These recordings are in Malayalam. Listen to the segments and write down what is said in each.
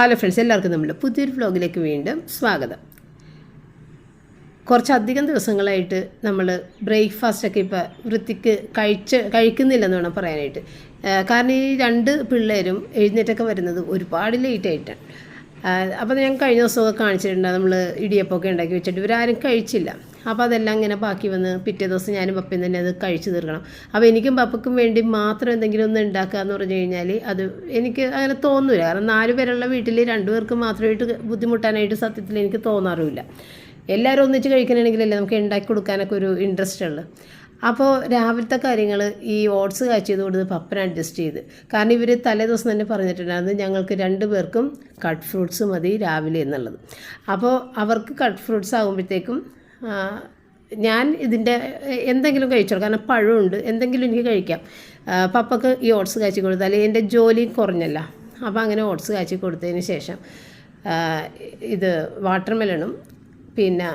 ഹലോ ഫ്രണ്ട്സ് എല്ലാവർക്കും നമ്മുടെ പുതിയൊരു വ്ലോഗിലേക്ക് വീണ്ടും സ്വാഗതം. കുറച്ചധികം ദിവസങ്ങളായിട്ട് നമ്മൾ ബ്രേക്ക്ഫാസ്റ്റൊക്കെ ഇപ്പോൾ വൃത്തിക്ക് കഴിച്ച് കഴിക്കുന്നില്ലെന്ന് വേണം പറയാനായിട്ട്. കാരണം ഈ രണ്ട് പിള്ളേരും എഴുന്നേറ്റൊക്കെ വരുന്നത് ഒരുപാട് ലേറ്റായിട്ടാണ് അപ്പോൾ ഞാൻ കഴിഞ്ഞ ദിവസമൊക്കെ കാണിച്ചിട്ടുണ്ട് നമ്മൾ ഇടിയപ്പമൊക്കെ ഉണ്ടാക്കി വെച്ചിട്ട്. ഇവരാരും കഴിച്ചില്ല. അപ്പോൾ അതെല്ലാം ഇങ്ങനെ ബാക്കി വന്ന് പിറ്റേ ദിവസം ഞാനും പപ്പയും തന്നെ അത് കഴിച്ചു തീർക്കണം. അപ്പോൾ എനിക്കും പപ്പയ്ക്കും വേണ്ടി മാത്രം എന്തെങ്കിലും ഒന്ന് ഉണ്ടാക്കുക എന്ന് പറഞ്ഞു കഴിഞ്ഞാൽ അത് എനിക്ക് അങ്ങനെ തോന്നില്ല കാരണം നാല് പേരുള്ള വീട്ടിൽ രണ്ടുപേർക്ക് മാത്രമായിട്ട് ബുദ്ധിമുട്ടാനായിട്ട് സത്യത്തിൽ എനിക്ക് തോന്നാറുമില്ല. എല്ലാവരും ഒന്നിച്ച് കഴിക്കണമെങ്കിലല്ലേ നമുക്ക് ഉണ്ടാക്കി കൊടുക്കാനൊക്കെ ഒരു ഇൻട്രസ്റ്റ് ഉള്ളു. അപ്പോൾ രാവിലത്തെ കാര്യങ്ങൾ ഈ ഓട്സ് കാച്ചിയത് കൊടുത്ത് പപ്പന അഡ്ജസ്റ്റ് ചെയ്ത്. കാരണം ഇവർ തലേ ദിവസം തന്നെ പറഞ്ഞിട്ടുണ്ടായിരുന്നു ഞങ്ങൾക്ക് രണ്ട് പേർക്കും കട്ട് ഫ്രൂട്ട്സ് മതി രാവിലെ എന്നുള്ളത്. അപ്പോൾ അവർക്ക് കട്ട് ഫ്രൂട്ട്സ് ആകുമ്പോഴത്തേക്കും ഞാൻ ഇതിന്റെ എന്തെങ്കിലും കഴിച്ചോളൂ. കാരണം പഴമുണ്ട്. എന്തെങ്കിലും എനിക്ക് കഴിക്കാം. പപ്പക്ക് ഈ ഓട്സ് കാച്ചി കൊടുത്താൽ എന്റെ ജോലി കുറഞ്ഞല്ല. അപ്പോൾ അങ്ങനെ ഓട്സ് കാച്ചി കൊടുത്തതിന് ശേഷം ഇത് വാട്ടർമെലണും പിന്നെ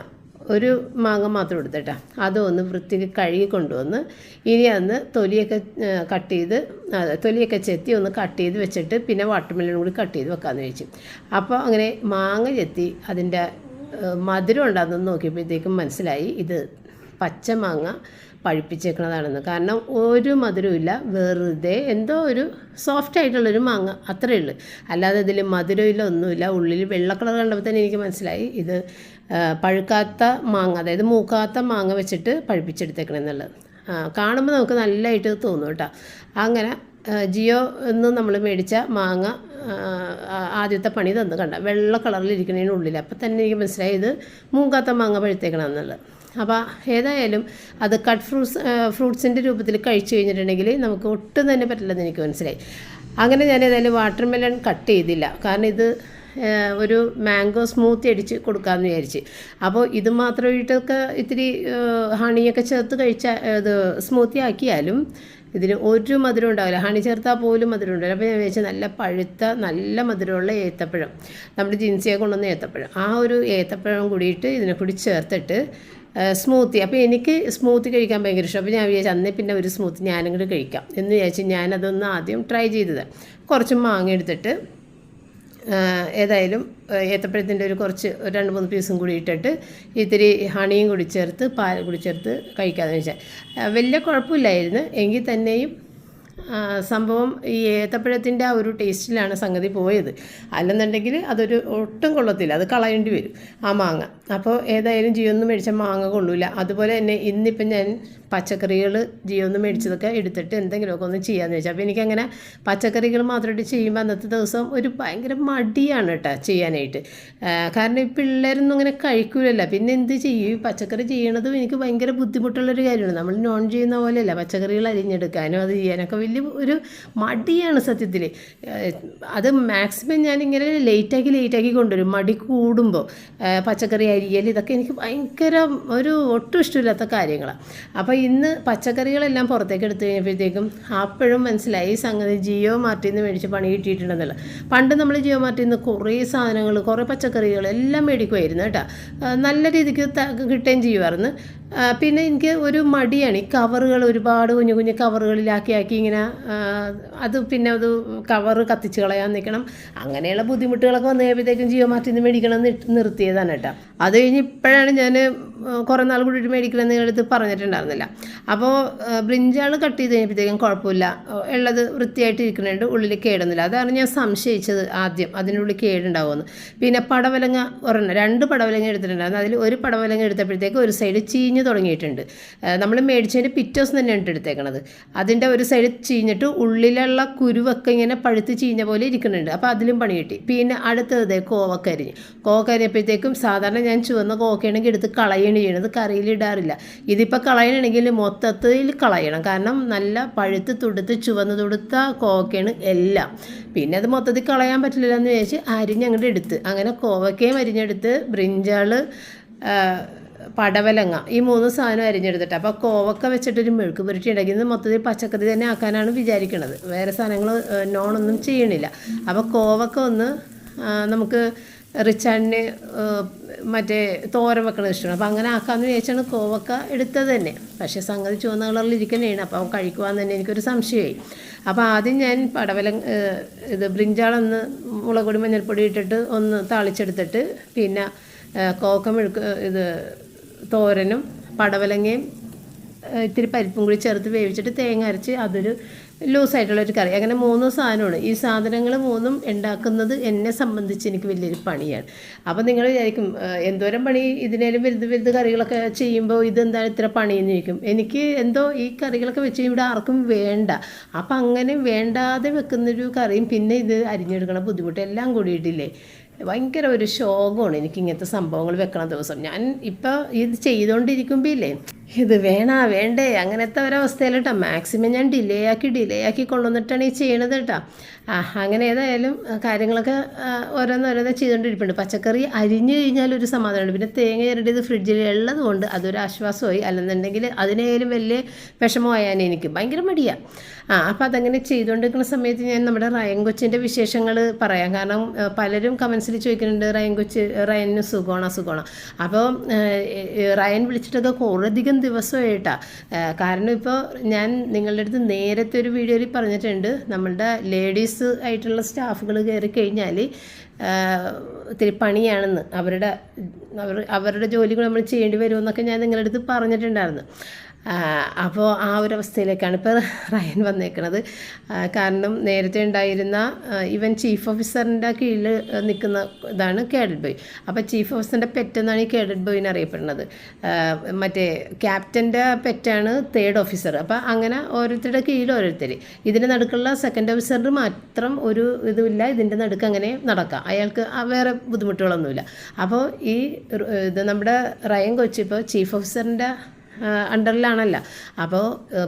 ഒരു മാങ്ങ മാത്രം എടുത്തിട്ടാ. അതൊന്ന് വൃത്തിക്ക് കഴുകി കൊണ്ടുവന്ന് ഇനി അന്ന് തൊലിയൊക്കെ കട്ട് ചെയ്ത് തൊലിയൊക്കെ ചെത്തി ഒന്ന് കട്ട് ചെയ്ത് വെച്ചിട്ട് പിന്നെ വാട്ടർമെലൺ കൂടി കട്ട് ചെയ്ത് വെക്കാമെന്ന് വെച്ചു അപ്പോൾ അങ്ങനെ മാങ്ങ ചെത്തി അതിന്റെ മധുരം ഉണ്ടാകുന്നത് നോക്കിയപ്പോഴത്തേക്കും മനസ്സിലായി ഇത് പച്ചമാങ്ങ പഴുപ്പിച്ചേക്കണതാണെന്ന്. കാരണം ഒരു മധുരമില്ല വെറുതെ എന്തോ ഒരു സോഫ്റ്റ് ആയിട്ടുള്ളൊരു മാങ്ങ അത്രയേ ഉള്ളൂ. അല്ലാതെ ഇതിൽ മധുരമില്ല ഒന്നുമില്ല. ഉള്ളിൽ വെള്ള കളർ കണ്ടപ്പോൾ തന്നെ എനിക്ക് മനസ്സിലായി ഇത് പഴുക്കാത്ത മാങ്ങ അതായത് മൂക്കാത്ത മാങ്ങ വെച്ചിട്ട് പഴുപ്പിച്ചെടുത്തേക്കണമെന്നുള്ളത് കാണുമ്പോൾ നമുക്ക് നല്ലതായിട്ട് തോന്നും കേട്ടോ. അങ്ങനെ ജിയോ എന്ന് നമ്മൾ മേടിച്ച മാങ്ങ ആദ്യത്തെ പണി തന്നു. കണ്ട വെള്ള കളറിലിരിക്കുന്നതിന് ഉള്ളിൽ അപ്പം തന്നെ എനിക്ക് മനസ്സിലായി ഇത് മാങ്ങ പഴുത്തേക്കണമെന്നുള്ളത് അപ്പോൾ ഏതായാലും അത് കട്ട് ഫ്രൂട്ട്സ് ഫ്രൂട്ട്സിന്റെ രൂപത്തിൽ കഴിച്ചു കഴിഞ്ഞിട്ടുണ്ടെങ്കിൽ നമുക്ക് ഒട്ടും തന്നെ പറ്റില്ലെന്ന് എനിക്ക് മനസ്സിലായി. അങ്ങനെ ഞാൻ ഏതായാലും വാട്ടർ മെലൺ കട്ട് ചെയ്തില്ല. കാരണം ഇത് ഒരു മാംഗോ സ്മൂത്തി അടിച്ച് കൊടുക്കാമെന്ന് വിചാരിച്ച്. അപ്പോൾ ഇത് മാത്രമായിട്ടൊക്കെ ഇത്തിരി ഹണിയൊക്കെ ചേർത്ത് കഴിച്ചാൽ ഇത് സ്മൂത്തി ആക്കിയാലും ഇതിന് ഒരു മധുരം ഉണ്ടാവില്ല. ഹണി ചേർത്താൽ പോലും മധുരം ഉണ്ടാവില്ല. അപ്പോൾ ഞാൻ വെച്ച നല്ല പഴുത്ത നല്ല മധുരമുള്ള ഏത്തപ്പഴം. നമ്മുടെ ജിൻസിയെ കൊണ്ടുവന്ന ഏത്തപ്പഴം. ആ ഒരു ഏത്തപ്പഴം കൂടിയിട്ട് ഇതിനെ കൂടി ചേർത്തിട്ട് സ്മൂത്തി അപ്പോൾ എനിക്ക് സ്മൂത്തി കഴിക്കാൻ ഭയങ്കര ഇഷ്ടം. അപ്പോൾ ഞാൻ വിചാരിച്ചു അന്നേ പിന്നെ ഒരു സ്മൂത്തി ഞാനും കൂടി കഴിക്കാം. എന്ന് വിചാരിച്ച് ഞാനതൊന്ന് ആദ്യം ട്രൈ ചെയ്തത്. കുറച്ച് മാങ്ങ എടുത്തിട്ട് ഏതായാലും ഏത്തപ്പഴത്തിന്റെ ഒരു കുറച്ച് ഒരു രണ്ട് മൂന്ന് പീസും കൂടി ഇട്ടിട്ട് ഇത്തിരി ഹണിയും കൂടി ചേർത്ത് പാൽ കൂടി ചേർത്ത് കഴിക്കാമെന്ന് വെച്ചാൽ വലിയ കുഴപ്പമില്ലായിരുന്നു. എങ്കിൽ തന്നെയും സംഭവം ഈ ഏത്തപ്പഴത്തിന്റെ ആ ഒരു ടേസ്റ്റിലാണ് സംഗതി പോയത്. അല്ലെന്നുണ്ടെങ്കിൽ അതൊരു ഒട്ടും കൊള്ളത്തില്ല. അത് കളയേണ്ടി വരും ആ മാങ്ങ. അപ്പോൾ ഏതായാലും ജിയൊന്നും മേടിച്ച മാങ്ങ കൊള്ളൂല. അതുപോലെ തന്നെ ഇന്നിപ്പം ഞാൻ പച്ചക്കറികൾ ജിയൊന്നും മേടിച്ചതൊക്കെ എടുത്തിട്ട് എന്തെങ്കിലുമൊക്കെ ഒന്ന് ചെയ്യാമെന്ന് വെച്ചാൽ അപ്പോൾ എനിക്കങ്ങനെ പച്ചക്കറികൾ മാത്രമായിട്ട് ചെയ്യുമ്പോൾ അന്നത്തെ ദിവസം ഒരു ഭയങ്കര മടിയാണ് കേട്ടോ ചെയ്യാനായിട്ട്. കാരണം ഈ പിള്ളേരൊന്നും അങ്ങനെ കഴിക്കൂലല്ല. പിന്നെ എന്ത് ചെയ്യും? ഈ പച്ചക്കറി ചെയ്യണതും എനിക്ക് ഭയങ്കര ബുദ്ധിമുട്ടുള്ളൊരു കാര്യമാണ്. നമ്മൾ നോൺ ചെയ്യുന്ന പോലെയല്ല പച്ചക്കറികൾ അരിഞ്ഞെടുക്കാനും അത് ചെയ്യാനൊക്കെ വലിയ ഒരു മടിയാണ് സത്യത്തിൽ അത് മാക്സിമം ഞാനിങ്ങനെ ലേറ്റാക്കി ലേറ്റാക്കി കൊണ്ടുവരും. മടി കൂടുമ്പോൾ പച്ചക്കറി അരിയൽ ഇതൊക്കെ എനിക്ക് ഭയങ്കര ഒരു ഒട്ടും ഇഷ്ടമില്ലാത്ത കാര്യങ്ങളാണ് അപ്പോൾ ഇന്ന് പച്ചക്കറികളെല്ലാം പുറത്തേക്ക് എടുത്തു കഴിഞ്ഞപ്പോഴത്തേക്കും അപ്പോഴും മനസ്സിലായി ഈ സംഗതി ജിയോ മാർട്ടിൽ നിന്ന് മേടിച്ച് പണി കിട്ടിയിട്ടുണ്ടെന്നല്ല. പണ്ട് നമ്മൾ ജിയോ മാർട്ടിൽ നിന്ന് കുറേ സാധനങ്ങൾ കുറേ പച്ചക്കറികൾ എല്ലാം മേടിക്കുമായിരുന്നു കേട്ടോ. നല്ല രീതിക്ക് കിട്ടുകയും ചെയ്യുമായിരുന്നു പിന്നെ എനിക്ക് ഒരു മടിയാണ്. ഈ കവറുകൾ ഒരുപാട് കുഞ്ഞു കുഞ്ഞു കവറുകളിലാക്കി ആക്കി ഇങ്ങനെ അത് പിന്നെ അത് കവറ് കത്തിച്ച് കളയാൻ നിൽക്കണം അങ്ങനെയുള്ള ബുദ്ധിമുട്ടുകളൊക്കെ വന്നു കഴിയുമ്പോഴത്തേക്കും ജിയോ മാറ്റിൽ നിന്ന് മേടിക്കണം നിർത്തിയതാണ് കേട്ടോ. അത് കഴിഞ്ഞ് ഇപ്പോഴാണ് ഞാൻ കുറേ നാൾ കൂടിയിട്ട് മേടിക്കണമെന്ന് എടുത്ത് പറഞ്ഞിട്ടുണ്ടായിരുന്നില്ല. അപ്പോൾ ബ്രിഞ്ചാൾ കട്ട് ചെയ്ത് കഴിഞ്ഞപ്പോഴത്തേക്കും കുഴപ്പമില്ല. ഉള്ളത് വൃത്തിയായിട്ട് ഇരിക്കുന്നുണ്ട് ഉള്ളിൽ കേടുന്നില്ല. അതാണ് ഞാൻ സംശയിച്ചത് ആദ്യം. അതിനുള്ളിൽ കേടുണ്ടാവുമെന്ന്. പിന്നെ പടവലങ്ങ ഒരെണ്ണം രണ്ട് പടവലങ്ങ എടുത്തിട്ടുണ്ടായിരുന്നു. അതിൽ ഒരു പടവലങ്ങ എടുത്തപ്പോഴത്തേക്ക് ഒരു സൈഡ് ചീഞ്ഞ് തുടങ്ങിയിട്ടുണ്ട്. നമ്മൾ മേടിച്ചതിന്റെ പിറ്റേസ് തന്നെയാണ് എടുത്തേക്കണത്. അതിന്റെ ഒരു സൈഡ് ചീഞ്ഞിട്ട് ഉള്ളിലുള്ള കുരുവൊക്കെ ഇങ്ങനെ പഴുത്ത് ചീഞ്ഞ പോലെ ഇരിക്കുന്നുണ്ട്. അപ്പോൾ അതിലും പണി കിട്ടി. പിന്നെ അടുത്തത് കോവക്കരിഞ്ഞ്. കോവക്കരിഞ്ഞപ്പോഴത്തേക്കും സാധാരണ ഞാൻ ചുവന്ന കോവക്കയാണെങ്കിൽ എടുത്ത് കളയണ ചെയ്യണത് കറിയിലിടാറില്ല ഇതിപ്പോൾ കളയണമെങ്കിൽ മൊത്തത്തിൽ കളയണം. കാരണം നല്ല പഴുത്ത് തുടുത്ത് ചുവന്ന് തുടുത്ത കോവക്കയാണ് എല്ലാം. പിന്നെ അത് മൊത്തത്തിൽ കളയാൻ പറ്റില്ലല്ലോ എന്ന് വിചാരിച്ച് അരിഞ്ഞങ്ങോട്ട് എടുത്ത്. അങ്ങനെ കോവക്കയും അരിഞ്ഞെടുത്ത് ബ്രിഞ്ചാൾ പടവലങ്ങ ഈ മൂന്ന് സാധനം അരിഞ്ഞെടുത്തിട്ട്. അപ്പോൾ കോവക്ക വെച്ചിട്ടൊരു മെഴുക്ക് പുരട്ടി ഉണ്ടാക്കി ഇത് മൊത്തത്തിൽ പച്ചക്കറി തന്നെ ആക്കാനാണ് വിചാരിക്കുന്നത് വേറെ സാധനങ്ങൾ നോണൊന്നും ചെയ്യണില്ല. അപ്പോൾ കോവക്ക ഒന്ന് നമുക്ക് റിച്ചാണിന് മറ്റേ തോരൻ വെക്കണത് ഇഷ്ടമാണ്. അപ്പോൾ അങ്ങനെ ആക്കാമെന്ന് വിചാരിച്ചാണ് കോവക്ക എടുത്തത് തന്നെ. പക്ഷേ സംഗതി ചുവന്ന കളറിൽ ഇരിക്കുന്നതാണ് അപ്പോൾ അവൻ കഴിക്കുവാന്ന് തന്നെ എനിക്കൊരു സംശയമായി. അപ്പോൾ ആദ്യം ഞാൻ പടവല ഇത് ബ്രിഞ്ചാളൊന്ന് മുളക് പൊടി മഞ്ഞൾപ്പൊടി ഇട്ടിട്ട് ഒന്ന് താളിച്ചെടുത്തിട്ട് പിന്നെ കോവക്ക കോക്കമെഴുക്ക് ഇത് തോരനും പടവലങ്ങയും ഇത്തിരി പരിപ്പും കൂടി ചേർത്ത് വേവിച്ചിട്ട് തേങ്ങ അരച്ച് അതൊരു ലൂസായിട്ടുള്ള ഒരു കറി. അങ്ങനെ മൂന്ന് സാധനമാണ്. ഈ സാധനങ്ങൾ മൂന്നും ഉണ്ടാക്കുന്നത് എന്നെ സംബന്ധിച്ച് എനിക്ക് വലിയൊരു പണിയാണ്. അപ്പോൾ നിങ്ങൾ വിചാരിക്കും എന്തോരം പണി ഇതിനേലും വലുത് വലുത് കറികളൊക്കെ ചെയ്യുമ്പോൾ ഇതെന്താണ് ഇത്ര പണിയെന്ന് ചോദിക്കും. എനിക്ക് എന്തോ ഈ കറികളൊക്കെ വെച്ച് ഇവിടെ ആർക്കും വേണ്ട. അപ്പം അങ്ങനെ വേണ്ടാതെ വെക്കുന്നൊരു കറിയും പിന്നെ ഇത് അരിഞ്ഞെടുക്കണ ബുദ്ധിമുട്ട് എല്ലാം കൂടിയിട്ടില്ലേ? ഭയങ്കര ഒരു ശോകമാണ് എനിക്ക് ഇങ്ങനത്തെ സംഭവങ്ങൾ വെക്കണ ദിവസം. ഞാൻ ഇപ്പോൾ ഇത് ചെയ്തുകൊണ്ടിരിക്കുമ്പോൾ ഇല്ലേ ഇത് വേണാ വേണ്ടേ. അങ്ങനത്തെ ഒരവസ്ഥയിൽ കേട്ടോ മാക്സിമം ഞാൻ ഡിലേ ആക്കി ഡിലേ ആക്കി കൊണ്ടുവന്നിട്ടാണ് ഈ ചെയ്യണത് കേട്ടോ. അങ്ങനെ ഏതായാലും കാര്യങ്ങളൊക്കെ ഓരോന്നോരോന്ന് ചെയ്തുകൊണ്ടിരിപ്പുണ്ട്. പച്ചക്കറി അരിഞ്ഞു കഴിഞ്ഞാൽ ഒരു സമാധാനമുണ്ട്. പിന്നെ തേങ്ങ ചിരണ്ടിയത് ഫ്രിഡ്ജിൽ ഉള്ളത് കൊണ്ട് അതൊരു ആശ്വാസമായി. അല്ലെന്നുണ്ടെങ്കിൽ അതിനേലും വലിയ വിഷമമായാലും എനിക്ക് ഭയങ്കര മടിയാണ് ആ അപ്പോൾ അതങ്ങനെ ചെയ്തുകൊണ്ടിരിക്കുന്ന സമയത്ത് ഞാൻ നമ്മുടെ റയൻ കൊച്ചിന്റെ വിശേഷങ്ങൾ പറയാം. കാരണം പലരും കമൻസിൽ ചോദിക്കുന്നുണ്ട് റയൻ കൊച്ച് റയന് സുഖമാണോ സുഖമാണോ? അപ്പോൾ റയൻ വിളിച്ചിട്ടൊക്കെ കുറേയധികം ദിവസമായിട്ടാ. ഏട്ടാ കാരണം ഇപ്പോൾ ഞാൻ നിങ്ങളുടെ അടുത്ത് നേരത്തെ ഒരു വീഡിയോയിൽ പറഞ്ഞിട്ടുണ്ട്. നമ്മളുടെ ലേഡീസ് ആയിട്ടുള്ള സ്റ്റാഫുകൾ കയറി കഴിഞ്ഞാൽ ഇത്തിരി പണിയാണെന്ന്. അവരുടെ അവർ അവരുടെ ജോലികൾ നമ്മൾ ചെയ്യേണ്ടി വരുമെന്നൊക്കെ ഞാൻ നിങ്ങളുടെ അടുത്ത് പറഞ്ഞിട്ടുണ്ടായിരുന്നു. അപ്പോൾ ആ ഒരു അവസ്ഥയിലേക്കാണ് ഇപ്പോൾ റയൻ വന്നേക്കണത്. കാരണം നേരത്തെ ഉണ്ടായിരുന്ന ഇവൻ ചീഫ് ഓഫീസറിന്റെ കീഴിൽ നിൽക്കുന്ന ഇതാണ് കേഡറ്റ് ബോയ് അപ്പോൾ ചീഫ് ഓഫീസറിന്റെ പെറ്റെന്നാണ് ഈ കേഡറ്റ് ബോയിന് അറിയപ്പെടുന്നത്. മറ്റേ ക്യാപ്റ്റന്റെ പെറ്റാണ് തേർഡ് ഓഫീസർ അപ്പോൾ അങ്ങനെ ഓരോരുത്തരുടെ കീഴിൽ ഓരോരുത്തർ ഇതിന്റെ നടുക്കുള്ള സെക്കൻഡ് ഓഫീസറിന് മാത്രം ഒരു ഇതുമില്ല. ഇതിന്റെ നടുക്ക് അങ്ങനെ നടക്കാം. അയാൾക്ക് വേറെ ബുദ്ധിമുട്ടുകളൊന്നുമില്ല. അപ്പോൾ ഈ ഇത് നമ്മുടെ റയൻ കൊച്ചി ഇപ്പോൾ ചീഫ് ഓഫീസറിന്റെ അണ്ടറിലാണല്ല. അപ്പോൾ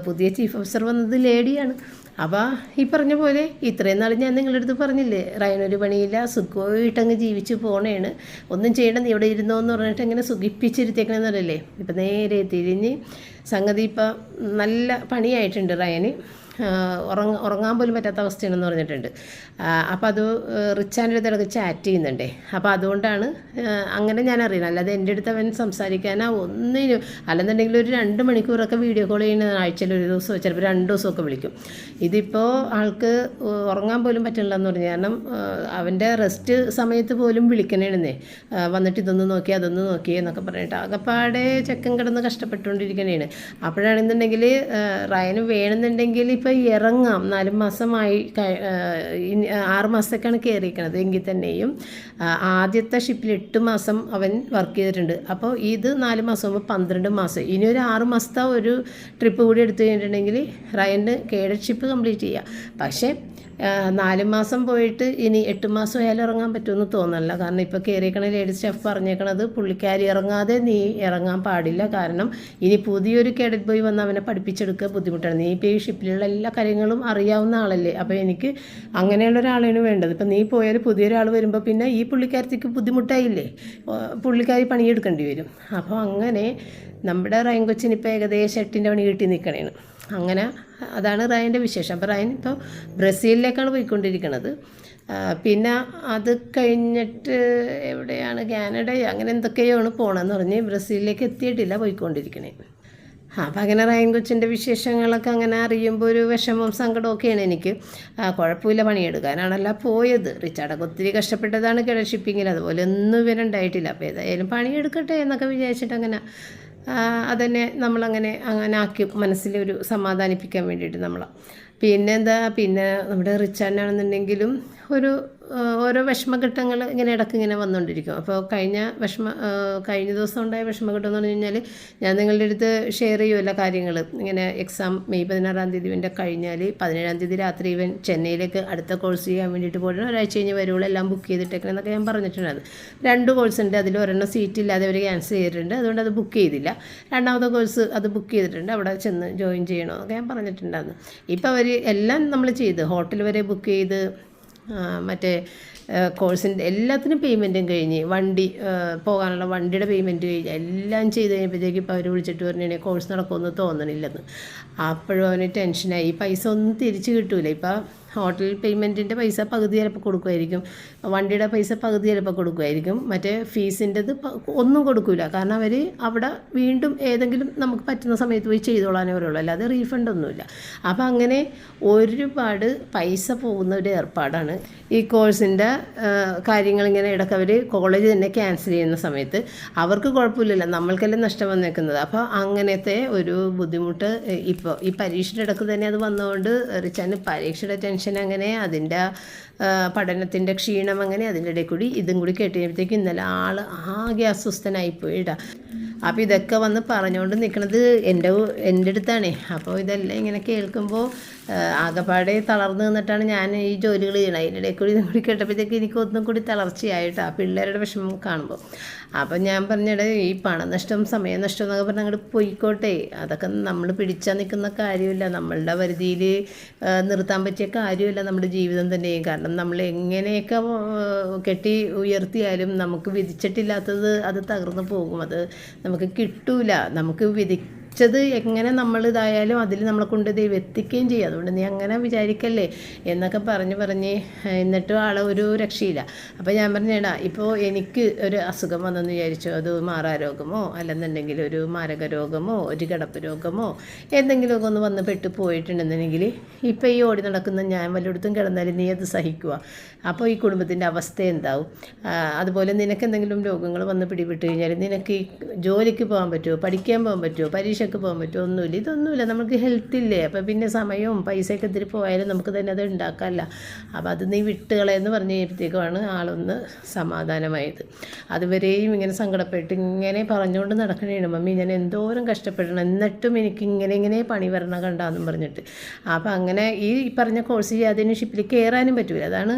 പുതിയ ചീഫ് ഓഫീസർ വന്നത് ലേഡിയാണ് അപ്പോൾ ഈ പറഞ്ഞ പോലെ ഇത്രയും നാൾ ഞാൻ നിങ്ങളുടെ അടുത്ത് പറഞ്ഞില്ലേ റയനൊരു പണിയില്ല സുഖമായിട്ടങ്ങ് ജീവിച്ച് പോണേണ്. ഒന്നും ചെയ്യണ്ട ഇവിടെ ഇരുന്നോ എന്ന് പറഞ്ഞിട്ട് ഇങ്ങനെ സുഖിപ്പിച്ചിരുത്തേക്കണമെന്ന് പറയല്ലേ? ഇപ്പം നേരെ തിരിഞ്ഞ് സംഗതി ഇപ്പം നല്ല പണിയായിട്ടുണ്ട് റയന്. ഉറങ്ങ ഉറങ്ങാൻ പോലും പറ്റാത്ത അവസ്ഥയാണെന്ന് പറഞ്ഞിട്ടുണ്ട്. അപ്പോൾ അത് റിച്ചാന്റെ അടുത്ത് ചാറ്റ് ചെയ്യുന്നുണ്ടേ. അപ്പോൾ അതുകൊണ്ടാണ് അങ്ങനെ ഞാൻ അറിയണം അല്ലാതെ എന്റെ അടുത്ത് അവൻ സംസാരിക്കാനാ ഒന്നിനും അല്ലെന്നുണ്ടെങ്കിൽ ഒരു രണ്ട് മണിക്കൂറൊക്കെ വീഡിയോ കോൾ ചെയ്യുന്ന ആഴ്ചയിൽ ഒരു ദിവസം ചിലപ്പോൾ രണ്ട് ദിവസമൊക്കെ വിളിക്കും. ഇതിപ്പോൾ ആൾക്ക് ഉറങ്ങാൻ പോലും പറ്റില്ല എന്ന് പറഞ്ഞു. കാരണം അവന്റെ റെസ്റ്റ് സമയത്ത് പോലും വിളിക്കണേണെന്നേ. വന്നിട്ട് ഇതൊന്ന് നോക്കി അതൊന്ന് നോക്കി എന്നൊക്കെ പറഞ്ഞിട്ട് അകപ്പാടെ ചെക്കൻ കിടന്ന് കഷ്ടപ്പെട്ടുകൊണ്ടിരിക്കണേണ്. അപ്പോഴാണെന്നുണ്ടെങ്കിൽ റയന് വേണമെന്നുണ്ടെങ്കിൽ ഇപ്പോൾ ഇറങ്ങാം. നാല് മാസമായി ആറ് മാസത്തേക്കാണ് കയറിയിരിക്കുന്നത് എങ്കിൽ തന്നെയും ആദ്യത്തെ ഷിപ്പിൽ എട്ട് മാസം അവൻ വർക്ക് ചെയ്തിട്ടുണ്ട്. അപ്പോൾ ഇത് നാല് മാസം ആകുമ്പോൾ പന്ത്രണ്ട് മാസം. ഇനി ഒരു ആറ് മാസത്തെ ഒരു ട്രിപ്പ് കൂടി എടുത്തു കഴിഞ്ഞിട്ടുണ്ടെങ്കിൽ റയന്റെ കേഡറ്റ് ഷിപ്പ് കംപ്ലീറ്റ് ചെയ്യുക പക്ഷേ നാല് മാസം പോയിട്ട് ഇനി എട്ട് മാസം ആയാലും ഇറങ്ങാൻ പറ്റുമെന്ന് തോന്നല്ല കാരണം ഇപ്പോൾ കയറിയേക്കണ ലേഡി സ്റ്റാഫ് പറഞ്ഞേക്കണത് പുള്ളിക്കാരി ഇറങ്ങാതെ നീ ഇറങ്ങാൻ പാടില്ല. കാരണം ഇനി പുതിയൊരു കേഡറ്റ് ബോയ് വന്ന് അവനെ പഠിപ്പിച്ചെടുക്കുക ബുദ്ധിമുട്ടാണ്. നീ ഇപ്പോൾ ഈ ഷിപ്പിലുള്ള എല്ലാ കാര്യങ്ങളും അറിയാവുന്ന ആളല്ലേ. അപ്പോൾ എനിക്ക് അങ്ങനെയുള്ള ഒരാളാണ് വേണ്ടത്. ഇപ്പം നീ പോയാൽ പുതിയൊരാൾ വരുമ്പോൾ പിന്നെ ഈ പുള്ളിക്കാരത്തേക്ക് ബുദ്ധിമുട്ടായില്ലേ? പുള്ളിക്കാരി പണിയെടുക്കേണ്ടി വരും. അപ്പോൾ അങ്ങനെ നമ്മുടെ റൈൻ കൊച്ചിന് ഇപ്പോൾ ഏകദേശം എട്ടിന്റെ പണി കിട്ടി നിൽക്കണേണ് അങ്ങനെ അതാണ് റയന്റെ വിശേഷം. അപ്പോൾ റയൻ ഇപ്പോൾ ബ്രസീലിലേക്കാണ് പോയിക്കൊണ്ടിരിക്കുന്നത് പിന്നെ അത് കഴിഞ്ഞിട്ട് എവിടെയാണ്? കാനഡ അങ്ങനെ എന്തൊക്കെയാണ് പോകണമെന്ന് പറഞ്ഞ് ബ്രസീലിലേക്ക് എത്തിയിട്ടില്ല പോയിക്കൊണ്ടിരിക്കണേ. അപ്പം അങ്ങനെ റയൻ കൊച്ചിന്റെ വിശേഷങ്ങളൊക്കെ അങ്ങനെ അറിയുമ്പോൾ ഒരു വിഷമവും സങ്കടമൊക്കെയാണ് എനിക്ക്. കുഴപ്പമില്ല പണിയെടുക്കാനാണല്ല പോയത്. റിച്ചാർഡൊക്കെ ഒത്തിരി കഷ്ടപ്പെട്ടതാണ് കിഴ ഷിപ്പിങ്ങിൽ അതുപോലെ ഒന്നും ഇവരുണ്ടായിട്ടില്ല അപ്പോൾ ഏതായാലും പണിയെടുക്കട്ടെ എന്നൊക്കെ വിചാരിച്ചിട്ട് അങ്ങനെ അതന്നെ നമ്മളങ്ങനെ അങ്ങനെ ആക്കി മനസ്സിലൊരു സമാധാനിപ്പിക്കാൻ വേണ്ടിയിട്ട് നമ്മൾ പിന്നെന്താ പിന്നെ നമ്മുടെ റിച്ചാനാണെന്നുണ്ടെങ്കിലും ഒരു ഓരോ വിഷമഘട്ടങ്ങൾ ഇങ്ങനെ ഇടയ്ക്ക് ഇങ്ങനെ വന്നുകൊണ്ടിരിക്കും അപ്പോൾ കഴിഞ്ഞ വിഷമ കഴിഞ്ഞ ദിവസം ഉണ്ടായ വിഷമഘട്ടം എന്ന് പറഞ്ഞു കഴിഞ്ഞാൽ ഞാൻ നിങ്ങളുടെ അടുത്ത് ഷെയർ ചെയ്യുമല്ല കാര്യങ്ങൾ ഇങ്ങനെ എക്സാം മെയ് പതിനാറാം തീയതി ഇവന്റെ കഴിഞ്ഞാൽ പതിനേഴാം തീയതി രാത്രി ഇവൻ ചെന്നൈയിലേക്ക് അടുത്ത കോഴ്സ് ചെയ്യാൻ വേണ്ടിയിട്ട് പോയിട്ട് ഒരാഴ്ച കഴിഞ്ഞ് വരുവുള്ളൂ എല്ലാം ബുക്ക് ചെയ്തിട്ടേക്കണം എന്നൊക്കെ ഞാൻ പറഞ്ഞിട്ടുണ്ടായിരുന്നു. രണ്ട് കോഴ്സ് ഉണ്ട്. അതിൽ ഒരെണ്ണം സീറ്റ് ഇല്ലാതെ അവർ ക്യാൻസൽ ചെയ്തിട്ടുണ്ട്. അതുകൊണ്ട് അത് ബുക്ക് ചെയ്തില്ല. രണ്ടാമത്തെ കോഴ്സ് അത് ബുക്ക് ചെയ്തിട്ടുണ്ട്. അവിടെ ചെന്ന് ജോയിൻ ചെയ്യണമെന്നൊക്കെ ഞാൻ പറഞ്ഞിട്ടുണ്ടായിരുന്നു. ഇപ്പോൾ അവർ എല്ലാം നമ്മൾ ചെയ്ത്. ഹോട്ടൽ വരെ ബുക്ക് ചെയ്ത്. മറ്റേ കോഴ്സിന്റെ എല്ലാത്തിനും പേയ്മെന്റും കഴിഞ്ഞ്. വണ്ടി പോകാനുള്ള വണ്ടിയുടെ പേയ്മെന്റ് കഴിഞ്ഞ്. എല്ലാം ചെയ്ത് കഴിഞ്ഞപ്പോഴത്തേക്ക് ഇപ്പോൾ അവർ വിളിച്ചിട്ട് പറഞ്ഞാൽ കോഴ്സ് നടക്കുമെന്ന് തോന്നണില്ലെന്ന്. അപ്പോഴും അവന് ടെൻഷനായി പൈസ ഒന്നും തിരിച്ച് കിട്ടൂല. ഇപ്പം ഹോട്ടൽ പേയ്മെന്റിന്റെ പൈസ പകുതി ചിലപ്പോൾ കൊടുക്കുമായിരിക്കും. വണ്ടിയുടെ പൈസ പകുതി ചിലപ്പോൾ കൊടുക്കുമായിരിക്കും. മറ്റേ ഫീസിന്റെത് ഒന്നും കൊടുക്കില്ല കാരണം അവർ അവിടെ വീണ്ടും ഏതെങ്കിലും നമുക്ക് പറ്റുന്ന സമയത്ത് പോയി ചെയ്തോളാനേ പറയുള്ളൂ. അല്ലാതെ റീഫണ്ട് ഒന്നുമില്ല. അപ്പോൾ അങ്ങനെ ഒരുപാട് പൈസ പോകുന്ന ഒരു ഏർപ്പാടാണ്. ഈ കോഴ്സിന്റെ കാര്യങ്ങൾ ഇങ്ങനെ ഇടയ്ക്ക് അവർ കോളേജ് തന്നെ ക്യാൻസൽ ചെയ്യുന്ന സമയത്ത് അവർക്ക് കുഴപ്പമില്ലല്ലോ. നമ്മൾക്കെല്ലാം നഷ്ടം വന്നേക്കുന്നത്. അപ്പോൾ അങ്ങനത്തെ ഒരു ബുദ്ധിമുട്ട് ഇപ്പോൾ ഈ പരീക്ഷയുടെ ഇടയ്ക്ക് തന്നെ അത് വന്നതുകൊണ്ട് റിച്ചാന് പരീക്ഷയുടെ ടെൻഷൻ അങ്ങനെ അതിന്റെ പഠനത്തിന്റെ ക്ഷീണം അങ്ങനെ അതിന്റെ ഇടയിൽ കൂടി ഇതും കൂടി കേട്ടുകഴിഞ്ഞപ്പോഴത്തേക്ക് ഇന്നലെ ആൾ ആകെ അസ്വസ്ഥനായിപ്പോയിടാ അപ്പോൾ ഇതൊക്കെ വന്ന് പറഞ്ഞുകൊണ്ട് നിൽക്കുന്നത് എന്റെ എന്റെ അടുത്താണേ. അപ്പോൾ ഇതെല്ലാം ഇങ്ങനെ കേൾക്കുമ്പോൾ ആകെപ്പാടെ തളർന്നു നിന്നിട്ടാണ് ഞാൻ ഈ ജോലികൾ ചെയ്യണത്. അതിന്റെ കൂടി ഇതും കൂടി കേട്ടപ്പോഴത്തേക്ക് എനിക്ക് ഒന്നും കൂടി തളർച്ചയായിട്ടാ പിള്ളേരുടെ വിഷമം കാണുമ്പോൾ. അപ്പം ഞാൻ പറഞ്ഞിട ഈ പണനഷ്ടം സമയനഷ്ടം എന്നൊക്കെ പറഞ്ഞാൽ അങ്ങോട്ട് പോയിക്കോട്ടെ. അതൊക്കെ നമ്മൾ പിടിച്ചാൽ നിൽക്കുന്ന കാര്യമില്ല. നമ്മളുടെ പരിധിയിൽ നിർത്താൻ പറ്റിയ കാര്യമില്ല നമ്മുടെ ജീവിതം തന്നെയും. കാരണം നമ്മൾ എങ്ങനെയൊക്കെ കെട്ടി ഉയർത്തിയാലും നമുക്ക് വിധിച്ചിട്ടില്ലാത്തത് അത് തകർന്നു പോകും. അത് നമുക്ക് കിട്ടൂല. നമുക്ക് വിധി വെച്ചത് എങ്ങനെ നമ്മൾ ഇതായാലും അതിൽ നമ്മളെ കൊണ്ട് ദൈവം എത്തിക്കുകയും ചെയ്യും. അതുകൊണ്ട് നീ അങ്ങനെ വിചാരിക്കല്ലേ? എന്നൊക്കെ പറഞ്ഞ് പറഞ്ഞ് എന്നിട്ടും ആളെ ഒരു രക്ഷയില്ല. അപ്പോൾ ഞാൻ പറഞ്ഞേടാ ഇപ്പോൾ എനിക്ക് ഒരു അസുഖം വന്നെന്ന് വിചാരിച്ചു? അത് മാറാരോഗമോ? അല്ലെന്നുണ്ടെങ്കിൽ ഒരു മാരക രോഗമോ ഒരു കിടപ്പ് രോഗമോ? എന്തെങ്കിലുമൊക്കെ ഒന്ന് വന്ന് പെട്ട് പോയിട്ടുണ്ടെന്നുണ്ടെങ്കിൽ ഇപ്പോൾ ഈ ഓടി നടക്കുന്ന ഞാൻ വല്ലയിടത്തും കിടന്നാലും നീ അത് സഹിക്കുക അപ്പോൾ ഈ കുടുംബത്തിന്റെ അവസ്ഥ എന്താവും? അതുപോലെ നിനക്ക് എന്തെങ്കിലും രോഗങ്ങൾ വന്ന് പിടിപെട്ട് കഴിഞ്ഞാൽ നിനക്ക് ഈ ജോലിക്ക് പോകാൻ പറ്റുമോ പഠിക്കാൻ പോകാൻ പറ്റുമോ പരീക്ഷയ്ക്ക് പോകാൻ പറ്റുമോ ഒന്നുമില്ല. ഇതൊന്നുമില്ല. നമുക്ക് ഹെൽത്ത് ഇല്ലേ? അപ്പോൾ പിന്നെ സമയവും പൈസയൊക്കെ ഇത്തിരി പോയാലും നമുക്ക് തന്നെ അത് ഉണ്ടാക്കാമല്ല. അപ്പോൾ അത് നീ വിട്ടുകളയെന്ന് പറഞ്ഞ് കഴിഞ്ഞപ്പോഴത്തേക്കുമാണ് ആളൊന്ന് സമാധാനമായത്. അതുവരെയും ഇങ്ങനെ സങ്കടപ്പെട്ട് ഇങ്ങനെ പറഞ്ഞുകൊണ്ട് നടക്കണേണ് മമ്മി ഞാൻ എന്തോരം കഷ്ടപ്പെടണം. എന്നിട്ടും എനിക്ക് ഇങ്ങനെ ഇങ്ങനെ പണി വരണം കണ്ടാന്നും പറഞ്ഞിട്ട്. അപ്പോൾ അങ്ങനെ ഈ പറഞ്ഞ കോഴ്സ് ചെയ്യാതെ ഷിപ്പിൽ കയറാനും പറ്റില്ല അതാണ്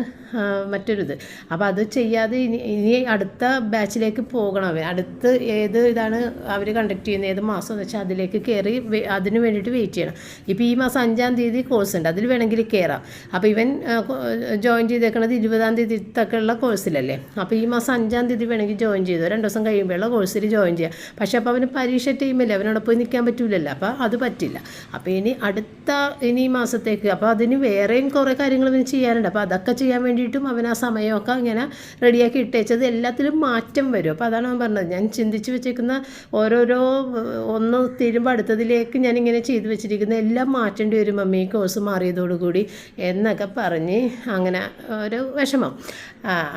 മറ്റൊരിത്. അപ്പോൾ അത് ചെയ്യാതെ ഇനി ഇനി അടുത്ത ബാച്ചിലേക്ക് പോകണം അവർ അടുത്ത് ഏത് ഇതാണ് അവർ കണ്ടക്ട് ചെയ്യുന്നത് ഏത് മാസം എന്ന് വെച്ചാൽ അതിലേക്ക് കയറി അതിന് വേണ്ടിയിട്ട് വെയിറ്റ് ചെയ്യണം. ഇപ്പോൾ ഈ മാസം അഞ്ചാം തീയതി കോഴ്സ് ഉണ്ട്. അതിൽ വേണമെങ്കിൽ കയറാം അപ്പോൾ ഇവൻ ജോയിൻ ചെയ്തേക്കുന്നത് ഇരുപതാം തീയതി ഉള്ള കോഴ്സിലല്ലേ അപ്പോൾ ഈ മാസം അഞ്ചാം തീയതി വേണമെങ്കിൽ ജോയിൻ ചെയ്തു? രണ്ട് ദിവസം കഴിയുമ്പോഴുള്ള കോഴ്സിൽ ജോയിൻ ചെയ്യാം. പക്ഷേ അപ്പോൾ അവന് പരീക്ഷ ടൈമില്ലേ അവനോട് പോയി നിൽക്കാൻ പറ്റില്ലല്ലോ അപ്പോൾ അത് പറ്റില്ല. അപ്പോൾ ഇനി അടുത്ത ഇനി ഈ മാസത്തേക്ക് അപ്പോൾ അതിന് വേറെയും കുറേ കാര്യങ്ങൾ ഇവന് ചെയ്യാനുണ്ട്. അപ്പോൾ അതൊക്കെ ചെയ്യാൻ വേണ്ടിയിട്ടും അവൻ ആ സമയമൊക്കെ ഇങ്ങനെ റെഡിയാക്കി ഇട്ടേച്ചത് എല്ലാത്തിലും മാറ്റം വരും. അപ്പോൾ അതാണ് അവൻ പറഞ്ഞത്. ഞാൻ ചിന്തിച്ച് വെച്ചേക്കുന്ന ഓരോരോ ഒന്ന് തീരുമ്പോൾ അടുത്തതിലേക്ക് ഞാനിങ്ങനെ ചെയ്തു വെച്ചിരിക്കുന്ന എല്ലാം മാറ്റേണ്ടി വരും മമ്മി കോഴ്സ് മാറിയതോടുകൂടി എന്നൊക്കെ പറഞ്ഞ് അങ്ങനെ ഒരു വിഷമം.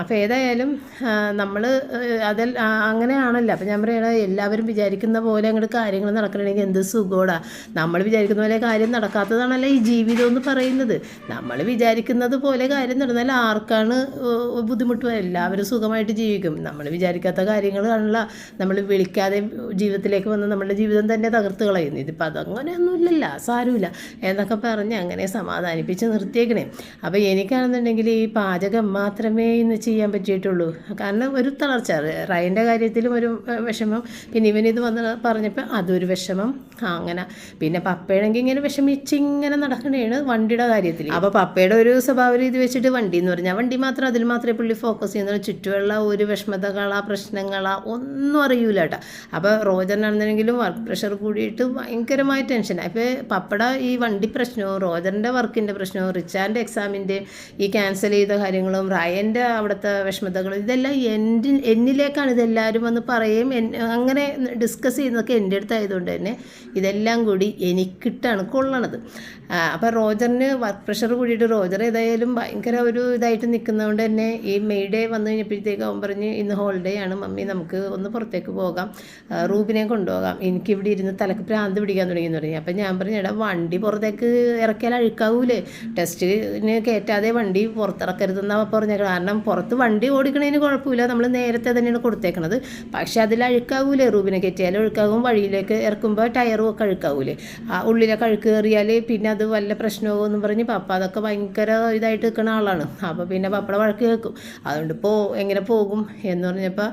അപ്പോൾ ഏതായാലും നമ്മൾ അതിൽ അങ്ങനെയാണല്ലോ. അപ്പോൾ ഞാൻ പറയണത് എല്ലാവരും വിചാരിക്കുന്ന പോലെ അങ്ങോട്ട് കാര്യങ്ങൾ നടക്കണമെങ്കിൽ എന്ത് സുഖോടാ. നമ്മൾ വിചാരിക്കുന്ന പോലെ കാര്യം നടക്കാത്തതാണല്ലോ ഈ ജീവിതം എന്ന് പറയുന്നത്. നമ്മൾ വിചാരിക്കുന്നത് പോലെ കാര്യം നടന്നാൽ ആർക്കാണ് ബുദ്ധിമുട്ട് എല്ലാവരും സുഖമായിട്ട് ജീവിക്കും. നമ്മൾ വിചാരിക്കാത്ത കാര്യങ്ങളാണല്ലോ. നമ്മൾ വിളിക്കാതെ ജീവിതത്തിലേക്ക് വന്ന് നമ്മുടെ ജീവിതം തന്നെ തകർത്ത് കളയുന്നു. ഇതിപ്പോൾ അതങ്ങനെയൊന്നും ഇല്ലല്ല. സാരമില്ല. എന്നൊക്കെ പറഞ്ഞ് അങ്ങനെ സമാധാനിപ്പിച്ച് നിർത്തിയേക്കണേ. അപ്പോൾ എനിക്കാണെന്നുണ്ടെങ്കിൽ ഈ പാചകം മാത്രമേ ഇന്ന് ചെയ്യാൻ പറ്റിയിട്ടുള്ളൂ. കാരണം ഒരു തളർച്ച. റയന്റെ കാര്യത്തിലും ഒരു വിഷമം. പിന്നെ ഇവനിത് വന്ന് പറഞ്ഞപ്പോൾ അതൊരു വിഷമം. അങ്ങനെ. പിന്നെ പപ്പയാണെങ്കിൽ ഇങ്ങനെ വിഷമിച്ച് ഇങ്ങനെ നടക്കണേണ് വണ്ടിയുടെ കാര്യത്തിൽ അപ്പോൾ പപ്പയുടെ ഒരു സ്വഭാവ രീതി വെച്ചിട്ട് വണ്ടി എന്ന് പറഞ്ഞാൽ വണ്ടി മാത്രം അതിൽ മാത്രമേ പുള്ളി ഫോക്കസ് ചെയ്യുന്നുള്ളൂ. ചുറ്റുമുള്ള ഒരു വിഷമതകളാ പ്രശ്നങ്ങളാ ഒന്നും അറിയൂല കേട്ടോ. അപ്പോൾ റോജറിനാണെന്നുണ്ടെങ്കിലും വർക്ക് പ്രഷർ കൂടിയിട്ട് ഭയങ്കരമായ ടെൻഷനാണ് ഇപ്പോൾ പപ്പട ഈ വണ്ടി പ്രശ്നവും റോജറിന്റെ വർക്കിന്റെ പ്രശ്നവും റിച്ചാന്റെ എക്സാമിന്റെ ഈ ക്യാൻസൽ ചെയ്ത കാര്യങ്ങളും റയന്റെ അവിടുത്തെ വിഷമതകളും ഇതെല്ലാം എന്റെ എന്നിലേക്കാണ് ഇതെല്ലാവരും വന്ന് പറയുകയും അങ്ങനെ ഡിസ്കസ് ചെയ്യുന്നതൊക്കെ എന്റെ അടുത്തായതുകൊണ്ട് തന്നെ ഇതെല്ലാം കൂടി എനിക്കിട്ടാണ് കൊള്ളണത്. അപ്പോൾ റോജറിന് വർക്ക് പ്രഷർ കൂടിയിട്ട് റോജർ ഏതായാലും ഭയങ്കര ഒരു ഇതായിട്ട് നിൽക്കുന്നതുകൊണ്ട് തന്നെ ഈ മെയ് ഡേ വന്നു കഴിഞ്ഞപ്പോഴത്തേക്ക് അവൻ പറഞ്ഞ് ഇന്ന് ഹോളിഡേ ആണ്. മമ്മി നമുക്ക് ഒന്ന് പുറത്തേക്ക് പോകാം. റൂബിനെ കൊണ്ടുപോകാം. എനിക്ക് ഇവിടെ ഇരുന്ന് തലക്ക് പ്രാന്ത് പിടിക്കാൻ തുടങ്ങിയെന്ന് പറഞ്ഞു. അപ്പം ഞാൻ പറഞ്ഞു എടാ വണ്ടി പുറത്തേക്ക് ഇറക്കിയാൽ അഴുക്കാവൂലേ? ടെസ്റ്റിന് കയറ്റാതെ വണ്ടി പുറത്തിറക്കരുതെന്നാണ് പറഞ്ഞത്. കാരണം പുറത്ത് വണ്ടി ഓടിക്കണതിന് കുഴപ്പമില്ല. നമ്മൾ നേരത്തെ തന്നെയാണ് കൊടുത്തേക്കണത്. പക്ഷേ അതിൽ അഴുക്കാവൂലേ? റൂബിനെ കയറ്റിയാൽ അഴുക്കാവും. വഴിയിലേക്ക് ഇറക്കുമ്പോൾ ടയറും ഒക്കെ അഴുക്കാവൂലേ? ആ ഉള്ളിലൊക്കെ അഴുക്ക് കയറിയാൽ പിന്നെ അത് വല്ല പ്രശ്നമോ എന്ന് പറഞ്ഞ് പപ്പ അതൊക്കെ ഭയങ്കര ഇതായിട്ട് നിൽക്കുന്ന ആളാണ്. അപ്പോൾ പിന്നെ പപ്പട വഴക്ക് കേൾക്കും. അതുകൊണ്ട് എങ്ങനെ പോകും എന്ന് പറഞ്ഞപ്പോൾ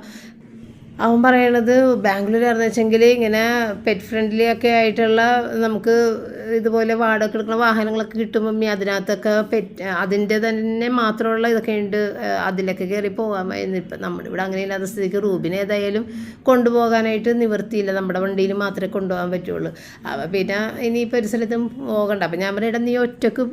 അവൻ പറയണത് ബാംഗ്ലൂർ വെച്ചെങ്കിൽ ഇങ്ങനെ പെറ്റ് ഫ്രണ്ട്ലി ഒക്കെ ആയിട്ടുള്ള നമുക്ക് ഇതുപോലെ വാടക എടുക്കുന്ന വാഹനങ്ങളൊക്കെ കിട്ടുമ്പോൾ മമ്മി അതിനകത്തൊക്കെ പെറ്റ് അതിന്റെ തന്നെ മാത്രമുള്ള ഇതൊക്കെ ഉണ്ട് അതിലൊക്കെ കയറി പോകാൻ ഇപ്പം നമ്മുടെ ഇവിടെ അങ്ങനെ ഇല്ലാത്ത സ്ഥിതിക്ക് റൂബിനെ ഏതായാലും കൊണ്ടുപോകാനായിട്ട് നിവൃത്തിയില്ല. നമ്മുടെ വണ്ടിയിൽ മാത്രമേ കൊണ്ടുപോകാൻ പറ്റുള്ളൂ. അപ്പോൾ പിന്നെ ഇനി പരിസരത്തും പോകണ്ട. അപ്പം ഞാൻ പറയട്ടെ നീ ഒറ്റയ്ക്ക്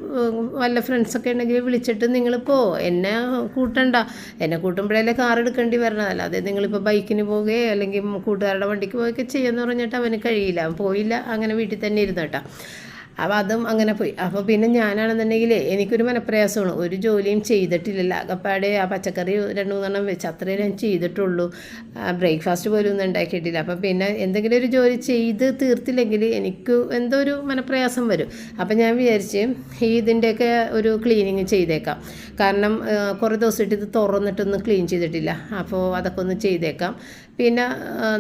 വല്ല ഫ്രണ്ട്സൊക്കെ ഉണ്ടെങ്കിൽ വിളിച്ചിട്ട് നിങ്ങൾ പോ. എന്നെ കൂട്ടണ്ട. എന്നെ കൂട്ടുമ്പോഴല്ലേ കാർ എടുക്കേണ്ടി വരണതല്ല അതായത് നിങ്ങളിപ്പോൾ ബൈക്കിന് പോവുകയോ അല്ലെങ്കിൽ കൂട്ടുകാരുടെ വണ്ടിക്ക് പോവുകയൊക്കെ ചെയ്യുമെന്ന് പറഞ്ഞിട്ട് അവന് കഴിയില്ല. പോയില്ല അങ്ങനെ വീട്ടിൽ തന്നെ ഇരുന്നു കേട്ടോ. അപ്പോൾ അതും അങ്ങനെ പോയി. അപ്പോൾ പിന്നെ ഞാനാണെന്നുണ്ടെങ്കിൽ എനിക്കൊരു മനപ്രയാസമാണ്. ഒരു ജോലിയും ചെയ്തിട്ടില്ലല്ല. അകപ്പാടെ ആ പച്ചക്കറി രണ്ട് മൂന്നെണ്ണം വെച്ച് അത്രയും ഞാൻ ചെയ്തിട്ടുള്ളൂ. ബ്രേക്ക്ഫാസ്റ്റ് പോലും ഒന്നും ഉണ്ടാക്കിയിട്ടില്ല. അപ്പോൾ പിന്നെ എന്തെങ്കിലും ഒരു ജോലി ചെയ്ത് തീർത്തില്ലെങ്കിൽ എനിക്ക് എന്തോ ഒരു മനപ്രയാസം വരും. അപ്പോൾ ഞാൻ വിചാരിച്ച് ഈ ഇതിന്റെയൊക്കെ ഒരു ക്ലീനിങ് ചെയ്തേക്കാം. കാരണം കുറേ ദിവസമായിട്ട് ഇത് തുറന്നിട്ടൊന്നും ക്ലീൻ ചെയ്തിട്ടില്ല. അപ്പോൾ അതൊക്കെ ഒന്ന് ചെയ്തേക്കാം. പിന്നെ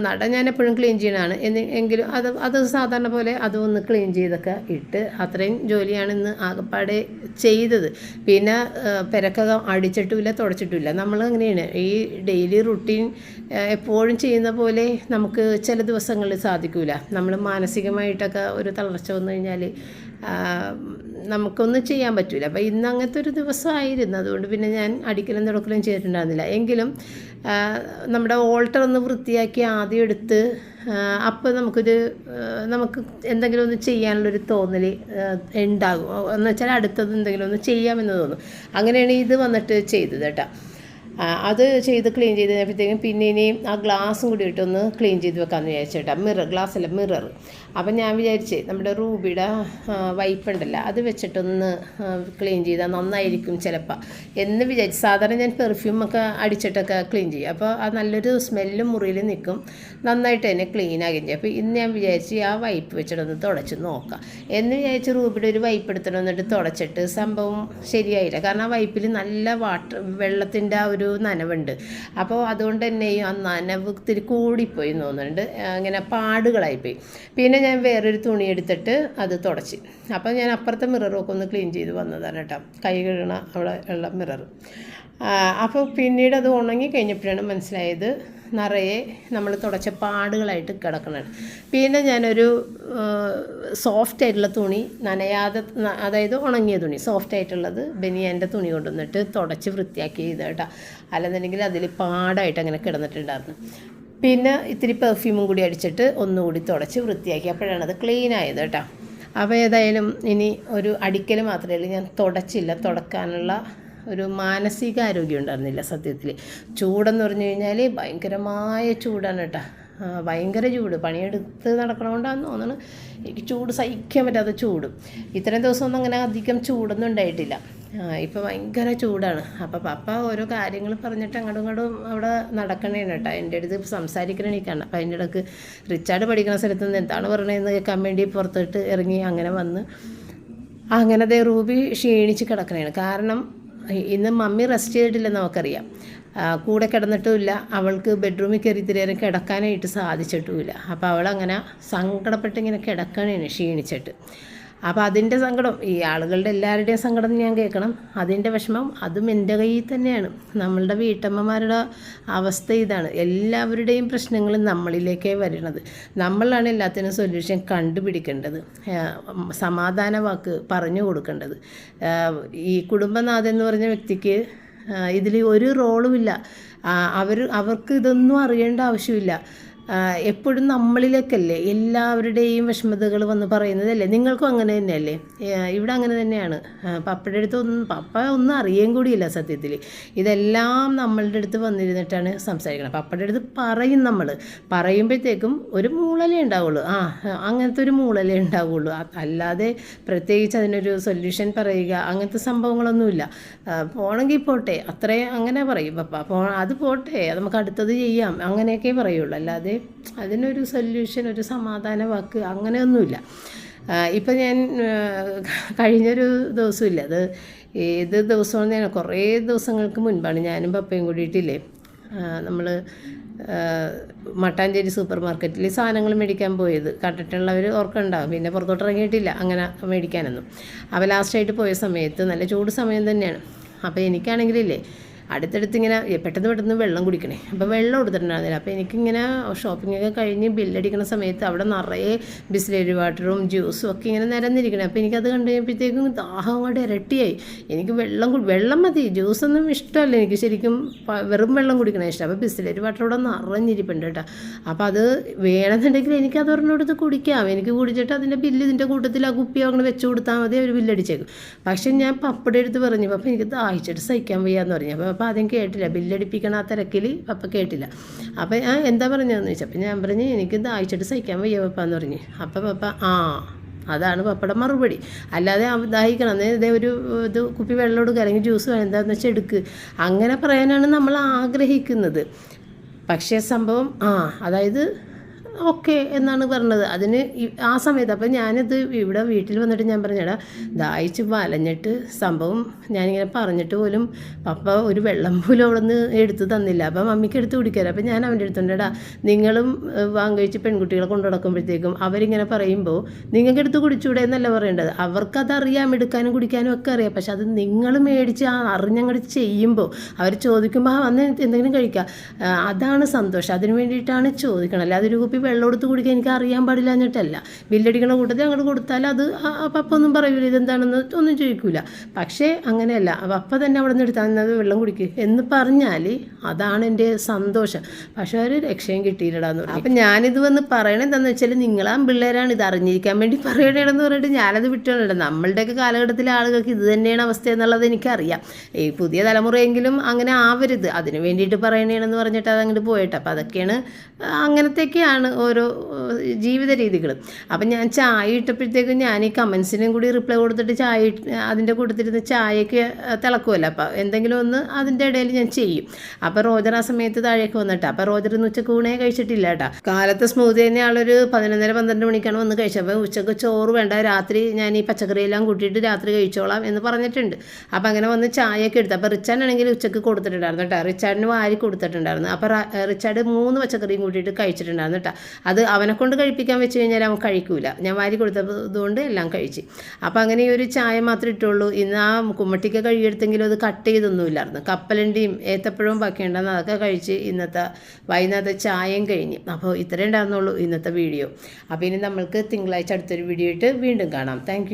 നട ഞാൻ എപ്പോഴും ക്ലീൻ ചെയ്യണതാണ്. എങ്കിലും അത് അത് സാധാരണ പോലെ അതൊന്ന് ക്ലീൻ ചെയ്തൊക്കെ ഇട്ട് അത്രയും ജോലിയാണ് ഇന്ന് ആകപ്പാടെ ചെയ്തത്. പിന്നെ പെരക്കൊക്കെ പെരക്കകം അടിച്ചിട്ടുമില്ല തുടച്ചിട്ടുമില്ല നമ്മൾ അങ്ങനെയാണ്. ഈ ഡെയിലി റുട്ടീൻ എപ്പോഴും ചെയ്യുന്ന പോലെ നമുക്ക് ചില ദിവസങ്ങളിൽ സാധിക്കില്ല നമ്മൾ മാനസികമായിട്ടൊക്കെ ഒരു തളർച്ച വന്നു കഴിഞ്ഞാൽ നമുക്കൊന്നും ചെയ്യാൻ പറ്റില്ല അപ്പോൾ ഇന്ന് അങ്ങനത്തെ ഒരു ദിവസമായിരുന്നു അതുകൊണ്ട് പിന്നെ ഞാൻ അടിക്കലും തുടക്കലും ചെയ്തിട്ടുണ്ടായിരുന്നില്ല. എങ്കിലും നമ്മുടെ ഓൾട്ടർ ഒന്ന് വൃത്തിയാക്കി ആദ്യം എടുത്ത് അപ്പോൾ നമുക്കൊരു നമുക്ക് എന്തെങ്കിലും ഒന്ന് ചെയ്യാനുള്ളൊരു തോന്നൽ ഉണ്ടാകും. എന്ന് വെച്ചാൽ അടുത്തത് എന്തെങ്കിലും ഒന്ന് ചെയ്യാമെന്ന് തോന്നും. അങ്ങനെയാണ് ഇത് വന്നിട്ട് ചെയ്തത് കേട്ടോ. അത് ചെയ്ത് ക്ലീൻ ചെയ്ത് കഴിഞ്ഞപ്പോഴത്തേക്കും പിന്നെ ഇനിയും ആ ഗ്ലാസും കൂടി ഇട്ടൊന്ന് ക്ലീൻ ചെയ്ത് വെക്കാമെന്ന് വിചാരിച്ചേട്ടാ മിറർ ഗ്ലാസ് അല്ല മിറർ. അപ്പം ഞാൻ വിചാരിച്ചേ നമ്മുടെ റൂബിയുടെ വൈപ്പുണ്ടല്ലോ അത് വെച്ചിട്ടൊന്ന് ക്ലീൻ ചെയ്താൽ നന്നായിരിക്കും ചിലപ്പോൾ എന്ന് വിചാരിച്ച് സാധാരണ ഞാൻ പെർഫ്യൂം ഒക്കെ അടിച്ചിട്ടൊക്കെ ക്ലീൻ ചെയ്യും. അപ്പോൾ ആ നല്ലൊരു സ്മെല്ലും മുറിയിൽ നിൽക്കും. നന്നായിട്ട് തന്നെ ക്ലീൻ ആകുകയും ചെയ്യും. അപ്പോൾ ഇന്ന് ഞാൻ വിചാരിച്ച് ആ വൈപ്പ് വെച്ചിട്ടൊന്ന് തുടച്ച് നോക്കാം. എന്ന് വിചാരിച്ച് റൂബിയുടെ ഒരു വൈപ്പ് എടുത്തിട്ട് വന്നിട്ട് തുടച്ചിട്ട് സംഭവം ശരിയായില്ല. കാരണം ആ വൈപ്പിൽ നല്ല വാട്ടർ വെള്ളത്തിന്റെ ആ ഒരു നനവുണ്ട്. അപ്പോൾ അതുകൊണ്ട് തന്നെ ആ നനവ് ഇത്തിരി കൂടിപ്പോയി തോന്നുന്നുണ്ട്. ഇങ്ങനെ പാടുകളായിപ്പോയി. പിന്നെ ഞാൻ വേറൊരു തുണി എടുത്തിട്ട് അത് തുടച്ച്. അപ്പോൾ ഞാൻ അപ്പുറത്തെ മിററൊക്കെ ഒന്ന് ക്ലീൻ ചെയ്ത് വന്നതാണ് കേട്ടോ. കൈ കഴുകണ അവിടെ ഉള്ള മിറർ അപ്പോൾ പിന്നീട് അത് ഉണങ്ങി കഴിഞ്ഞപ്പോഴാണ് മനസ്സിലായത് നിറയെ നമ്മൾ തുടച്ച പാടുകളായിട്ട് കിടക്കണം പിന്നെ ഞാനൊരു സോഫ്റ്റ് ആയിട്ടുള്ള തുണി നനയാതെ അതായത് ഉണങ്ങിയ തുണി സോഫ്റ്റ് ആയിട്ടുള്ളത് ബനിയന്റെ തുണി കൊണ്ടുവന്നിട്ട് തുടച്ച് വൃത്തിയാക്കി ചെയ്ത് കേട്ടോ. അല്ലെന്നുണ്ടെങ്കിൽ അതിൽ പാടായിട്ട് അങ്ങനെ കിടന്നിട്ടുണ്ടായിരുന്നു. പിന്നെ ഇത്തിരി പെർഫ്യൂമും കൂടി അടിച്ചിട്ട് ഒന്നുകൂടി തുടച്ച് വൃത്തിയാക്കി. അപ്പോഴാണ് അത് ക്ലീൻ ആയത് കേട്ടോ. അപ്പോൾ ഏതായാലും ഇനി ഒരു അടിക്കൽ മാത്രമേ ഉള്ളൂ. ഞാൻ തുടച്ചില്ല. തുടക്കാനുള്ള ഒരു മാനസികാരോഗ്യം ഉണ്ടായിരുന്നില്ല സത്യത്തിൽ ചൂടെന്ന് പറഞ്ഞു കഴിഞ്ഞാൽ ഭയങ്കരമായ ചൂടാണ് കേട്ടോ. ഭയങ്കര ചൂട്. പണിയെടുത്ത് നടക്കണോണ്ടാന്ന് തോന്നുന്നു എനിക്ക് ചൂട് സഹിക്കാൻ പറ്റാത്ത ചൂട്. ഇത്രയും ദിവസമൊന്നും അങ്ങനെ അധികം ചൂടൊന്നും ഉണ്ടായിട്ടില്ല. ഇപ്പോൾ ഭയങ്കര ചൂടാണ്. അപ്പോൾ പപ്പ ഓരോ കാര്യങ്ങൾ പറഞ്ഞിട്ട് അങ്ങോട്ടും ഇങ്ങോട്ടും അവിടെ നടക്കണേണ് കേട്ടോ എന്റെ അടുത്ത് സംസാരിക്കണേക്കാണ് അപ്പോൾ അതിന്റെ ഇടയ്ക്ക് റിച്ചാർഡ് പഠിക്കുന്ന സ്ഥലത്ത് നിന്ന് എന്താണ് പറയണതെന്ന് കേൾക്കാൻ വേണ്ടി പുറത്തോട്ട് ഇറങ്ങി അങ്ങനെ വന്ന് അങ്ങനെ ദേ റൂബി ക്ഷീണിച്ച് കിടക്കണേണ്. കാരണം ഇന്ന് മമ്മി റെസ്റ്റ് ചെയ്തിട്ടില്ലെന്ന് നമുക്കറിയാം. കൂടെ കിടന്നിട്ടുമില്ല. അവൾക്ക് ബെഡ്റൂമിൽ കയറി തിരേരം കിടക്കാനായിട്ട് സാധിച്ചിട്ടുമില്ല. അപ്പോൾ അവളങ്ങനെ സങ്കടപ്പെട്ട് ഇങ്ങനെ കിടക്കണേന് ക്ഷീണിച്ചിട്ട്. അപ്പോൾ അതിന്റെ സങ്കടം ഈ ആളുകളുടെ എല്ലാവരുടെയും സങ്കടം ഞാൻ കേൾക്കണം. അതിന്റെ വിഷമം അതും എന്റെ കയ്യിൽ തന്നെയാണ്. നമ്മളുടെ വീട്ടമ്മമാരുടെ അവസ്ഥ ഇതാണ്. എല്ലാവരുടെയും പ്രശ്നങ്ങൾ നമ്മളിലേക്കേ വരണത്. നമ്മളാണ് എല്ലാത്തിനും സൊല്യൂഷൻ കണ്ടുപിടിക്കേണ്ടത്. സമാധാന വാക്ക് പറഞ്ഞു കൊടുക്കേണ്ടത്. ഈ കുടുംബനാഥൻ എന്ന് പറഞ്ഞ വ്യക്തിക്ക് ഇതിൽ ഒരു റോളുമില്ല അവർ അവർക്ക് ഇതൊന്നും അറിയേണ്ട ആവശ്യമില്ല. എപ്പോഴും നമ്മളിലേക്കല്ലേ എല്ലാവരുടെയും വിഷമതകൾ വന്ന് പറയുന്നതല്ലേ? നിങ്ങൾക്കും അങ്ങനെ തന്നെയല്ലേ? ഇവിടെ അങ്ങനെ തന്നെയാണ്. പപ്പയുടെ അടുത്ത് ഒന്നും പപ്പ ഒന്നും അറിയേം കൂടിയില്ല സത്യത്തിൽ. ഇതെല്ലാം നമ്മളുടെ അടുത്ത് വന്നിരുന്നിട്ടാണ് സംസാരിക്കുന്നത് പപ്പയുടെ അടുത്ത് പറയും നമ്മൾ പറയുമ്പോഴത്തേക്കും ഒരു മൂളലേ ഉണ്ടാവുള്ളൂ. ആ അങ്ങനത്തെ ഒരു മൂളലേ ഉണ്ടാവുള്ളൂ. അല്ലാതെ പ്രത്യേകിച്ച് അതിനൊരു സൊല്യൂഷൻ പറയുക അങ്ങനത്തെ സംഭവങ്ങളൊന്നുമില്ല. പോണെങ്കിൽ പോട്ടെ അത്രേ അങ്ങനെ പറയും. പപ്പ പോ അത് പോട്ടെ നമുക്ക് അടുത്തത് ചെയ്യാം അങ്ങനെയൊക്കെ പറയുള്ളൂ. അല്ലാതെ അതിനൊരു സൊല്യൂഷൻ ഒരു സമാധാന വാക്ക് അങ്ങനെയൊന്നുമില്ല. ഇപ്പം ഞാൻ കഴിഞ്ഞൊരു ദിവസമില്ല. അത് ഏത് ദിവസമാണ് ഞാൻ കുറേ ദിവസങ്ങൾക്ക് മുൻപാണ് ഞാനും പപ്പയും കൂടിയിട്ടില്ലേ? നമ്മൾ മട്ടാഞ്ചേരി സൂപ്പർ മാർക്കറ്റിൽ സാധനങ്ങൾ മേടിക്കാൻ പോയത്. കണ്ടിട്ടുള്ളവർ ഓർക്കുണ്ടാവും. പിന്നെ പുറത്തോട്ട് ഇറങ്ങിയിട്ടില്ല അങ്ങനെ മേടിക്കാനൊന്നും. അപ്പോൾ ലാസ്റ്റായിട്ട് പോയ സമയത്ത് നല്ല ചൂട് സമയം തന്നെയാണ്. അപ്പോൾ എനിക്കാണെങ്കിലില്ലേ അടുത്തടുത്ത് ഇങ്ങനെ പെട്ടെന്ന് പെട്ടെന്ന് വെള്ളം കുടിക്കണേ. അപ്പോൾ വെള്ളം കൊടുത്തിട്ടുണ്ടായിരുന്നില്ല അപ്പോൾ എനിക്കിങ്ങനെ ഷോപ്പിംഗ് ഒക്കെ കഴിഞ്ഞ് ബില്ലടിക്കുന്ന സമയത്ത് അവിടെ നിറയെ ബിസ്ലേരി വാട്ടറും ജ്യൂസും ഒക്കെ ഇങ്ങനെ നിരന്നിരിക്കണേ. അപ്പോൾ എനിക്കത് കണ്ടു കഴിഞ്ഞപ്പോഴത്തേക്കും ദാഹം അങ്ങോട്ട് ഇരട്ടിയായി. എനിക്ക് വെള്ളം വെള്ളം മതി. ജ്യൂസൊന്നും ഇഷ്ടമല്ല എനിക്ക്. ശരിക്കും വെറും വെള്ളം കുടിക്കണേ ഇഷ്ടം. അപ്പോൾ ബിസ്ലേരി വാട്ടർ ഇവിടെ നിറഞ്ഞിരിപ്പുണ്ട് കേട്ടോ. അപ്പോൾ അത് വേണമെന്നുണ്ടെങ്കിൽ എനിക്ക് അത് ഒരെണ്ണം കുടിക്കാം. എനിക്ക് കുടിച്ചിട്ട് അതിന്റെ ബില്ല് ഇതിന്റെ കൂട്ടത്തിൽ ആ കുപ്പി അങ്ങനെ വെച്ച് കൊടുത്താൽ മതി. അവർ ബില്ലടിച്ചേക്കും പക്ഷേ ഞാൻ പപ്പടെ എടുത്ത് പറഞ്ഞു. അപ്പോൾ എനിക്ക് ദാഹിച്ചിട്ട് സഹിക്കാൻ വയ്യാന്ന് പറഞ്ഞു. അപ്പോൾ പപ്പ ആദ്യം കേട്ടില്ല. ബില്ലടിപ്പിക്കണ ആ തിരക്കിൽ പപ്പ കേട്ടില്ല. അപ്പം ഞാൻ എന്താ പറഞ്ഞതെന്ന് ചോദിച്ചപ്പോൾ ഞാൻ പറഞ്ഞ് എനിക്ക് ദാഹിച്ചിട്ട് സഹിക്കാൻ വയ്യ പപ്പ എന്ന് പറഞ്ഞു. അപ്പം പപ്പ ആ അതാണ് പപ്പയുടെ മറുപടി. അല്ലാതെ ദാഹിക്കണം. ഇതേ ഒരു ഇത് കുപ്പി വെള്ളം എടുക്കുക അല്ലെങ്കിൽ ജ്യൂസ് എന്താണെന്ന് വെച്ചാൽ എടുക്ക്. അങ്ങനെ പറയാനാണ് നമ്മൾ ആഗ്രഹിക്കുന്നത്. പക്ഷേ സംഭവം ആ അതായത് ഓക്കെ എന്നാണ് പറഞ്ഞത്. അതിന് ആ സമയത്ത് അപ്പം ഞാനിത് ഇവിടെ വീട്ടിൽ വന്നിട്ട് ഞാൻ പറഞ്ഞടാ ദാഹിച്ച് വലഞ്ഞിട്ട് സംഭവം ഞാനിങ്ങനെ പറഞ്ഞിട്ട് പോലും പപ്പ ഒരു വെള്ളം പോലും അവിടെ നിന്ന് എടുത്ത് തന്നില്ല. അപ്പം മമ്മിക്ക് എടുത്ത് കുടിക്കാറ് അപ്പം ഞാൻ അവന്റെ അടുത്തുണ്ടടാ നിങ്ങളും വാങ്ങിച്ച് പെൺകുട്ടികളെ കൊണ്ടു നടക്കുമ്പോഴത്തേക്കും അവരിങ്ങനെ പറയുമ്പോൾ നിങ്ങൾക്ക് എടുത്ത് കുടിച്ചൂടെ എന്നല്ല പറയേണ്ടത്? അവർക്കതറിയാം എടുക്കാനും കുടിക്കാനും ഒക്കെ അറിയാം. പക്ഷെ അത് നിങ്ങൾ മേടിച്ച് ആ അറിഞ്ഞങ്ങോട്ട് ചെയ്യുമ്പോൾ അവർ ചോദിക്കുമ്പോൾ ആ വന്ന് എന്തെങ്കിലും കഴിക്കുക അതാണ് സന്തോഷം. അതിന് വേണ്ടിയിട്ടാണ് ചോദിക്കണം അല്ലാതെ ഒരു കുപ്പി വെള്ളം എടുത്ത് കുടിക്കാൻ എനിക്ക് അറിയാൻ പാടില്ല എന്നിട്ടല്ല. ബില്ലടിക്കണ കൂട്ടത്തിൽ അങ്ങോട്ട് കൊടുത്താൽ അത് ഒന്നും പറയൂല ഇതെന്താണെന്ന് ഒന്നും ചോദിക്കൂല. പക്ഷേ അങ്ങനെയല്ല പപ്പ തന്നെ അവിടെ നിന്ന് എടുത്താൽ വെള്ളം കുടിക്കുക എന്ന് പറഞ്ഞാൽ അതാണ് എന്റെ സന്തോഷം. പക്ഷേ ഒരു രക്ഷയും കിട്ടിയില്ലടാന്ന് പറഞ്ഞു. അപ്പം ഞാനിത് വന്ന് പറയണത് എന്താണെന്ന് വെച്ചാൽ നിങ്ങളാ പിള്ളേരാണ് ഇത് അറിഞ്ഞിരിക്കാൻ വേണ്ടി പറയണേന്ന് പറഞ്ഞിട്ട് ഞാനത് വിട്ടുകൊണ്ടില്ല നമ്മളുടെയൊക്കെ കാലഘട്ടത്തിലെ ആളുകൾക്ക് ഇത് തന്നെയാണ് അവസ്ഥ എന്നുള്ളത് എനിക്കറിയാം. ഈ പുതിയ തലമുറയെങ്കിലും അങ്ങനെ ആവരുത്. അതിന് വേണ്ടിയിട്ട് പറയണേണെന്ന് പറഞ്ഞിട്ട് അത് അങ്ങോട്ട് പോയിട്ട്. അപ്പം അതൊക്കെയാണ് അങ്ങനത്തെയൊക്കെയാണ് ഓരോ ജീവിത രീതികൾ അപ്പം ഞാൻ ചായ ഇട്ടപ്പോഴത്തേക്കും ഞാൻ ഈ കമൻസിനും കൂടി റിപ്ലൈ കൊടുത്തിട്ട് ചായ അതിന്റെ കൂട്ടത്തിരുന്ന് ചായയ്ക്ക് തിളക്കുമല്ലോ അപ്പം എന്തെങ്കിലും ഒന്ന് അതിന്റെ ഇടയിൽ ഞാൻ ചെയ്യും. അപ്പം റോജർ ആ സമയത്ത് താഴേക്ക് വന്നിട്ട്. അപ്പം റോജർ ഇന്ന് ഉച്ചയ്ക്ക് ഊണേ കഴിച്ചിട്ടില്ല കേട്ടോ. കാലത്ത് സ്മൂതി തന്നെ ആളൊരു പതിനൊന്നര പന്ത്രണ്ട് മണിക്കാണ് വന്ന് കഴിച്ചത്. അപ്പോൾ ഉച്ചയ്ക്ക് ചോറ് വേണ്ട രാത്രി ഞാൻ ഈ പച്ചക്കറിയെല്ലാം കൂട്ടിയിട്ട് രാത്രി കഴിച്ചോളാം എന്ന് പറഞ്ഞിട്ടുണ്ട്. അപ്പം അങ്ങനെ വന്ന് ചായയൊക്കെ എടുത്തു. അപ്പോൾ റിച്ചാർഡാണെങ്കിൽ ഉച്ചയ്ക്ക് കൊടുത്തിട്ടുണ്ടായിരുന്നു കേട്ടോ. റിച്ചാർഡിന് വാരി കൊടുത്തിട്ടുണ്ടായിരുന്നു. അപ്പോൾ റിച്ചാർഡ് മൂന്ന് പച്ചക്കറിയും കൂട്ടിയിട്ട് കഴിച്ചിട്ടുണ്ടായിരുന്നു കേട്ടോ. അത് അവനെ കൊണ്ട് കഴിപ്പിക്കാൻ വെച്ച് കഴിഞ്ഞാൽ അവൻ കഴിക്കൂല. ഞാൻ വാരി കൊടുത്തതുകൊണ്ട് എല്ലാം കഴിച്ച്. അപ്പോൾ അങ്ങനെ ഒരു ചായ മാത്രമേ ഇട്ടുള്ളൂ. ഇന്ന് ആ കുമ്മട്ടിക്ക കഴുകിയെടുത്തെങ്കിലും അത് കട്ട് ചെയ്തൊന്നുമില്ലായിരുന്നു. കപ്പലണ്ടിയും ഏത്തപ്പഴവും ബാക്കി ഉണ്ടായിരുന്നു അതൊക്കെ കഴിച്ച് ഇന്നത്തെ വൈകുന്നേരത്തെ ചായയും കഴിഞ്ഞ്. അപ്പോൾ ഇത്രയേ ഉണ്ടായിരുന്നുള്ളൂ ഇന്നത്തെ വീഡിയോ. അപ്പോൾ ഇനി നമ്മൾക്ക് തിങ്കളാഴ്ച അടുത്തൊരു വീഡിയോ ഇട്ട് വീണ്ടും കാണാം. താങ്ക്